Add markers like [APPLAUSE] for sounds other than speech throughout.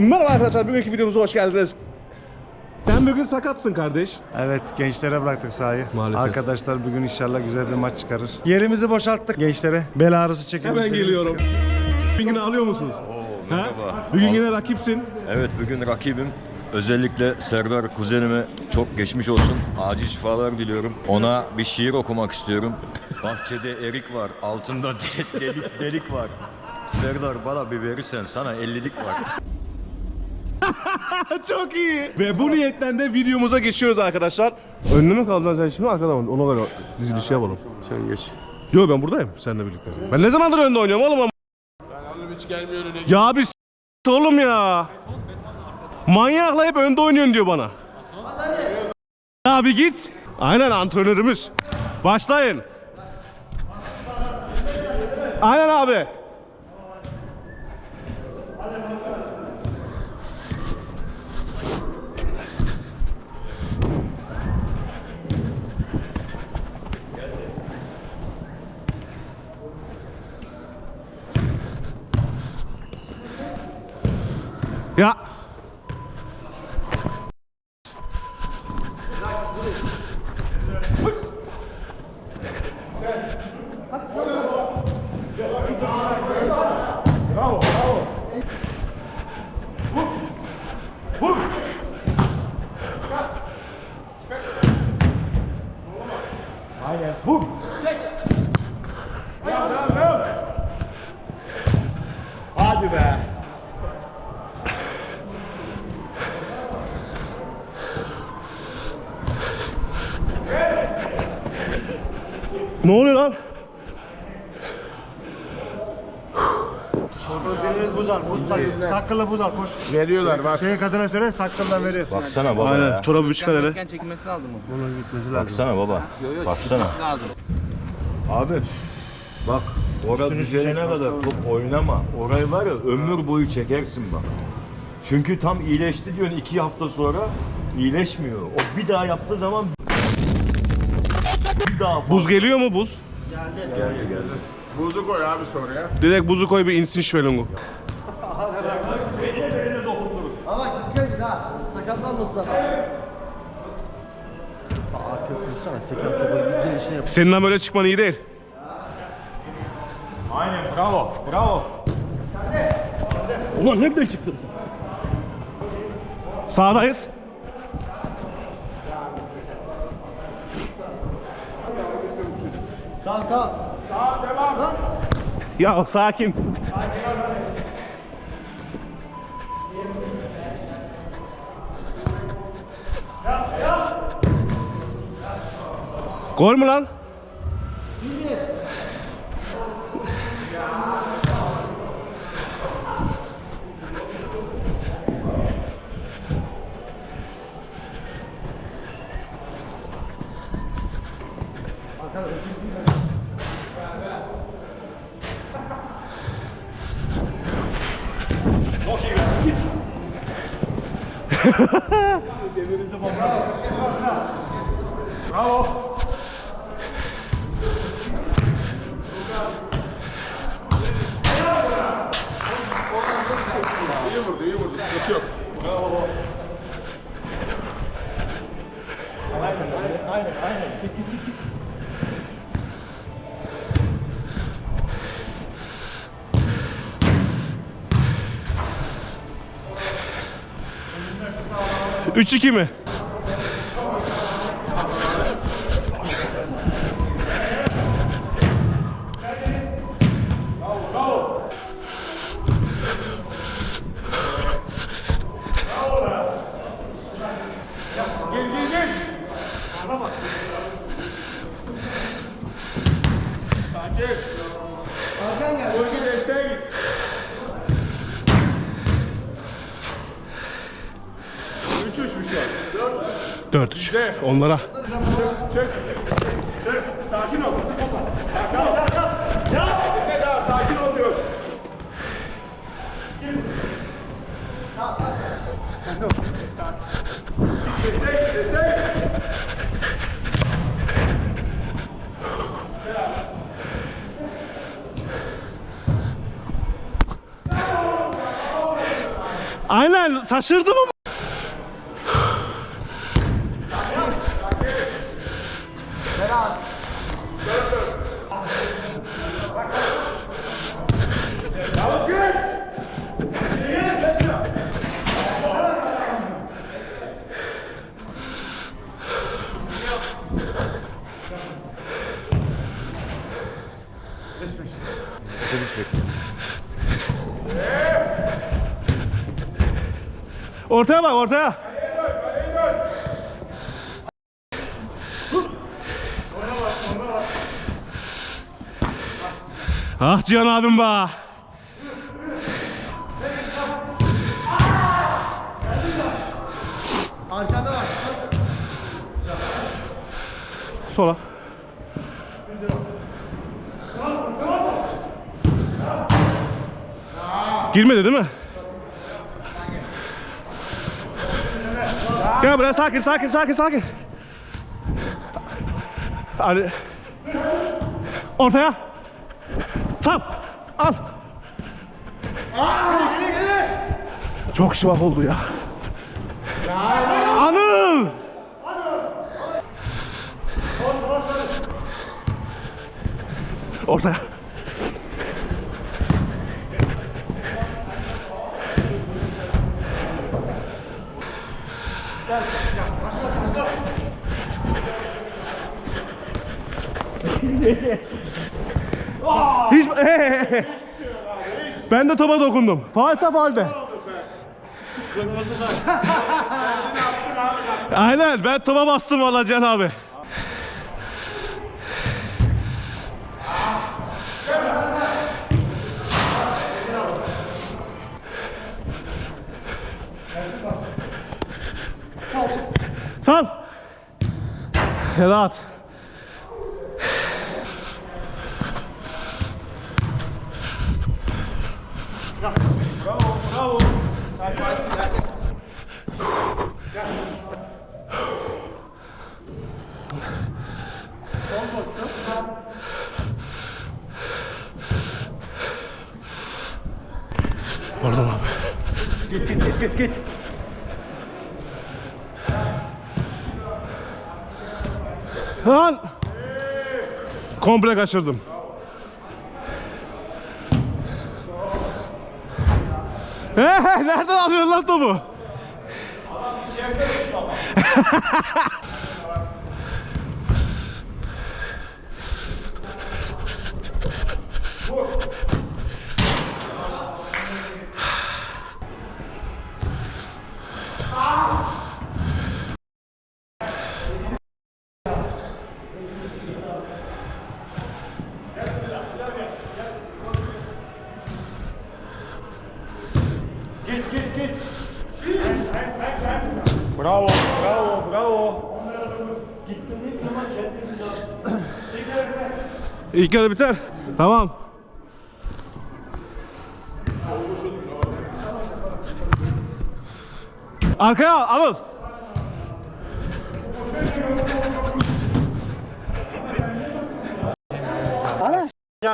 Merhaba arkadaşlar, bugünkü videomuza hoş geldiniz. Sen bugün sakatsın kardeş. Evet gençlere bıraktık sahayı. Maalesef. Arkadaşlar bugün inşallah güzel bir maç çıkarır. Yerimizi boşalttık gençlere. Bel ağrısı çekiyor. Hemen geliyorum. Bugün yine alıyor musunuz? Ha? Bugün yine rakipsin. Evet bugün rakibim. Özellikle Serdar kuzenime çok geçmiş olsun. Acil şifalar diliyorum. Ona bir şiir okumak istiyorum. Bahçede erik var, altında [LAUGHS] de- delik delik var. Serdar bana bir verirsen sana ellilik var. [LAUGHS] Çok iyi. Ve bu niyetten de videomuza geçiyoruz arkadaşlar. Önüne mi kalacaksın sen şimdi arkada mı? Ona göre dizilişi yapalım. Sen geç. Yo ben buradayım seninle birlikte. Ben ne zamandır önde oynuyorum oğlum? Ben hiç gelmiyor önüne. Ya bir s- oğlum ya. Manyakla hep önde oynuyorsun diyor bana. Ya bir git. Aynen antrenörümüz. Başlayın. Aynen abi. Ya. Ne oluyor lan? Biriniz buz al. Buz sak sakılı buz al koş. Veriyorlar bak. Şey kadına söyle sakıldan veriyor. Baksana baba Aynen. ya. Çorabı bir çıkar hele. Çekilmesi lazım mı? Baksana baba. Baksana. Lazım. Abi bak orada düzelene kadar top oynama. Orayı var ya ömür boyu çekersin bak. Çünkü tam iyileşti diyorsun iki hafta sonra iyileşmiyor. O bir daha yaptığı zaman daha Buz geliyor mu buz? geldi geldi. Buzu koy abi soruya. Direkt buzu koy bir insin şvelungu. Ama dikkat edin ha. Sakatlanmasın adam. Arka topu yap. Seninle böyle çıkman iyi değil. Aynen bravo. Bravo. Ulan nereden çıktın Sağdayız. Tamam tamam. Ya sakin. Gol mü lan? İyi vurdu, iyi vurdu. Sıkıntı yok. Üç iki mi? Bölge desteğe git. Üç üç mü şu an? Dört üç. 4-3. Onlara. Çek. Çek. Sakin ol. Sakin ol. Ya. Ne daha sakin ol diyorum. Destek, destek. Aynen şaşırdım ama. Ortaya bak ortaya. Ah Cihan abim be. Arkanda var. Sola. Girmedi değil mi? Gel buraya sakin sakin sakin sakin. Hadi. Ortaya. Tap. Al. Çok şivak oldu ya. Anıl. Ortaya. Hiç... [LAUGHS] ben de topa dokundum. Faalse faalde. Aynen ben topa bastım valla Can abi. Sal. Ya da at. Pardon abi. Git git git git git. Lan! Komple kaçırdım. He, nereden alıyorsun lan topu? [LAUGHS] Git git git. Bravo bravo bravo. Gittin değil mi ama kendiniz İlk yarı biter. Tamam. Arkaya al, alın.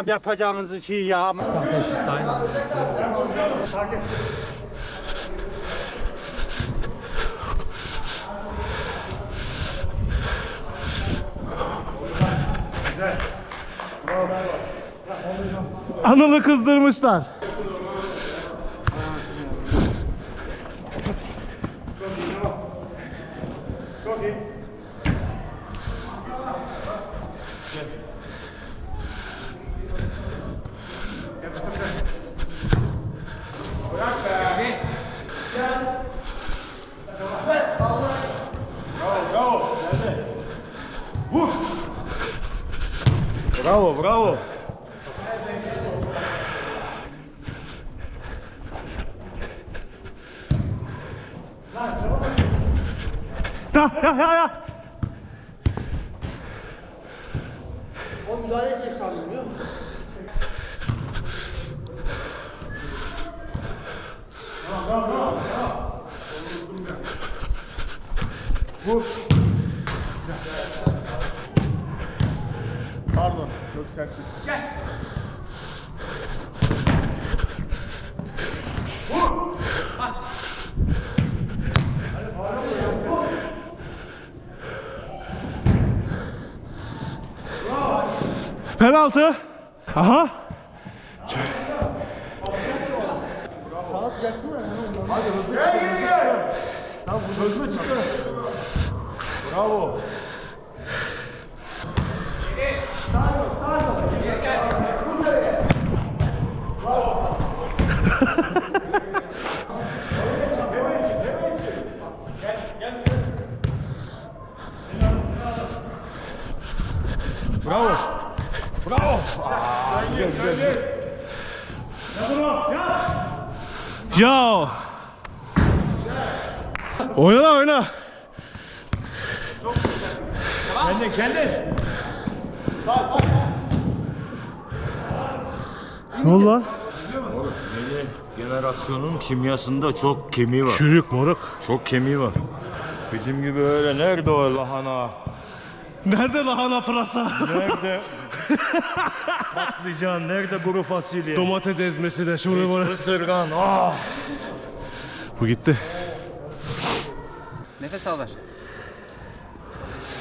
yapacağınızı şey ya. Anıl'ı kızdırmışlar. Çok iyi. Bravo bravo. Ya ya ya ya. O müdahale edecek sandım biliyor musun? Pardon. Çok sert. Penaltı. Aha. Saat yaktı mı? Hadi hızlı çıkın, hızlı çıkın. Tamam, hızlı çıkın. Bravo. Bravo. Bravo. Güzel, güzel, güzel. Ya. Oyna lan oyna. Kendin, kendin. Ne oldu lan? Yeni generasyonun kimyasında çok kemiği var. Çürük moruk. Çok kemiği var. Bizim gibi öyle nerede o lahana? Nerede lahana pırasa? Nerede patlıcan? Nerede kuru fasulye? Domates ezmesi de şunu bunu. Isırgan. Ah! Bu gitti. Nefes al ver.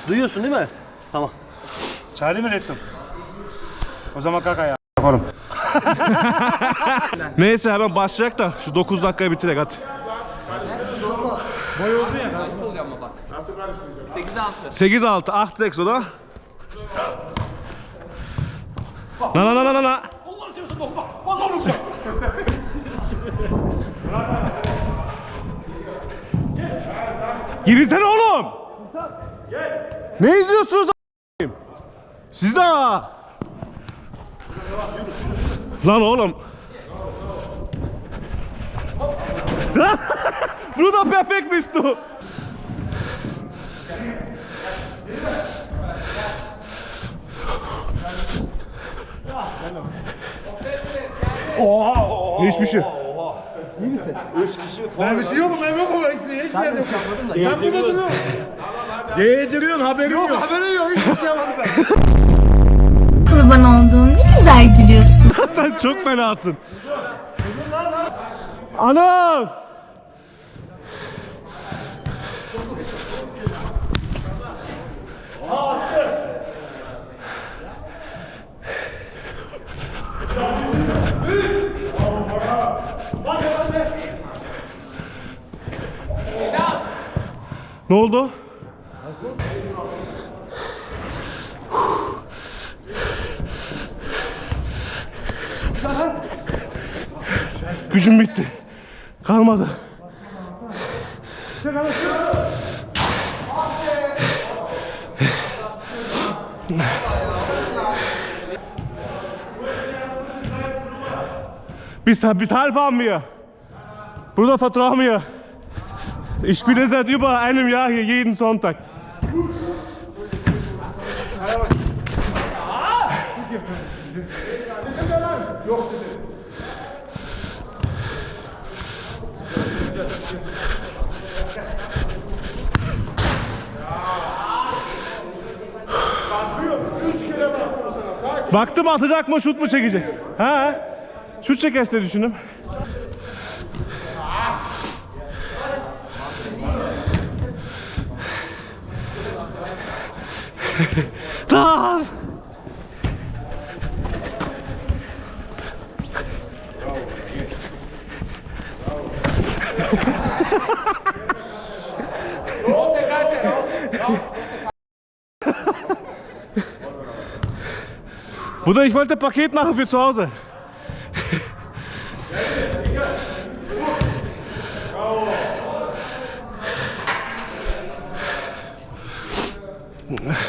Duyuyorsun değil mi? Tamam. Çağrı mı ettim? O zaman kalk ayağa. Oğlum. [LAUGHS] Neyse hemen başlayacak da şu 9 dakikayı bitirek hadi. oluyor ama bak. 8 6. 8-6, 8 o da. Na na na na na na. Girsene oğlum. Ne izliyorsunuz a**ayım? Siz de ha. Lan oğlum. [LAUGHS] Bruno perfect bist du. Hiçbir şey. Ben bir şey yok mu? Ben yokum. Ben hiçbir yerde yokum. Ben burada duruyorum. Değdiriyorsun haberin yok. Yok haberin yok. Hiçbir şey yapmadım ben. Kurban olduğum ne güzel gülüyorsun. [LAUGHS] Sen çok fenasın. Anam! Ne oldu? Gücüm bitti. Kalmadı. Bis halb haben wir. Bruder, vertrau mir. Ich spiele seit über einem Jahr hier jeden Sonntag. Baktım atacak mı şut mu çekecek? Ha? Şut çekerse düşündüm. [LAUGHS] Tom! [LAUGHS] Bruder, ich wollte ein Paket machen für zu Hause. Yeah. [LAUGHS]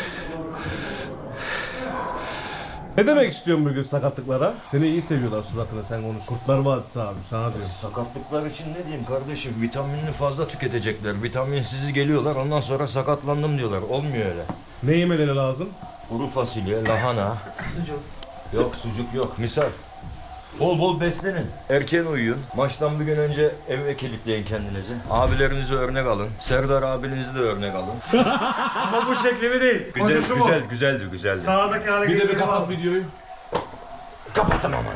Ne demek istiyorsun bugün sakatlıklara? Seni iyi seviyorlar suratına sen konuş. Kurtlar Vadisi abi sana diyorum. Sakatlıklar için ne diyeyim kardeşim? Vitaminini fazla tüketecekler. Vitaminsiz geliyorlar ondan sonra sakatlandım diyorlar. Olmuyor öyle. Ne yemeleri lazım? Kuru fasulye, lahana. Sucuk. Yok sucuk yok. Misal. Bol bol beslenin. Erken uyuyun. Maçtan bir gün önce eve kilitleyin kendinizi. Abilerinizi örnek alın. Serdar abinizi de örnek alın. [LAUGHS] Ama bu şeklimi değil. Güzel, Koşuşu bu. güzel, güzeldi, güzeldi. Sağdaki hareketleri var. videoyu. Kapatın ama.